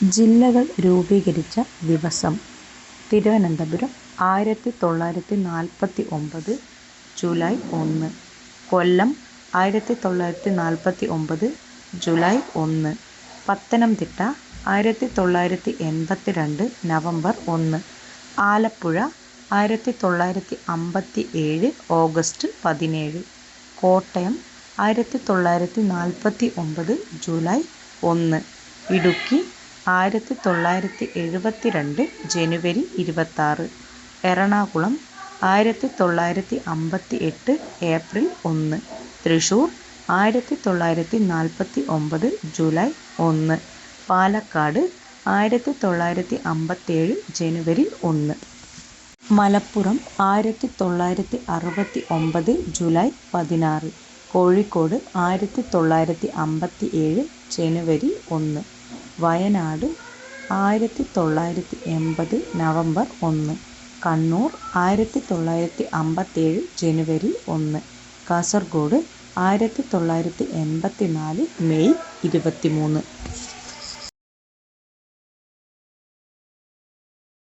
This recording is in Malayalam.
ജില്ലകൾ രൂപീകരിച്ച ദിവസം. തിരുവനന്തപുരം ആയിരത്തി തൊള്ളായിരത്തി നാൽപ്പത്തി ഒമ്പത് ജൂലൈ ഒന്ന്. കൊല്ലം ആയിരത്തി തൊള്ളായിരത്തി നാൽപ്പത്തി ഒമ്പത് ജൂലൈ ഒന്ന്. പത്തനംതിട്ട ആയിരത്തി തൊള്ളായിരത്തി എൺപത്തി രണ്ട് നവംബർ ഒന്ന്. ആലപ്പുഴ ആയിരത്തി തൊള്ളായിരത്തി അമ്പത്തി ഏഴ് ഓഗസ്റ്റ് പതിനേഴ്. കോട്ടയം ആയിരത്തി തൊള്ളായിരത്തി നാൽപ്പത്തി ഒമ്പത് ജൂലൈ ഒന്ന്. ഇടുക്കി ആയിരത്തി തൊള്ളായിരത്തി എഴുപത്തി രണ്ട് ജനുവരി ഇരുപത്താറ്. എറണാകുളം ആയിരത്തി തൊള്ളായിരത്തി അമ്പത്തി എട്ട് ഏപ്രിൽ ഒന്ന്. തൃശ്ശൂർ ആയിരത്തി തൊള്ളായിരത്തി നാൽപ്പത്തി ഒമ്പത് ജൂലൈ ഒന്ന്. പാലക്കാട് ആയിരത്തി തൊള്ളായിരത്തി അമ്പത്തേഴ് ജനുവരി ഒന്ന്. മലപ്പുറം ആയിരത്തി തൊള്ളായിരത്തി അറുപത്തി ഒമ്പത് ജൂലൈ പതിനാറ്. കോഴിക്കോട് ആയിരത്തി തൊള്ളായിരത്തി അമ്പത്തി ഏഴ് ജനുവരി ഒന്ന്. വയനാട് ആയിരത്തി തൊള്ളായിരത്തി എൺപത് നവംബർ ഒന്ന്. കണ്ണൂർ ആയിരത്തി തൊള്ളായിരത്തി അമ്പത്തേഴ് ജനുവരി ഒന്ന്. കാസർഗോഡ് ആയിരത്തി തൊള്ളായിരത്തി എൺപത്തി നാല് മെയ് ഇരുപത്തി മൂന്ന്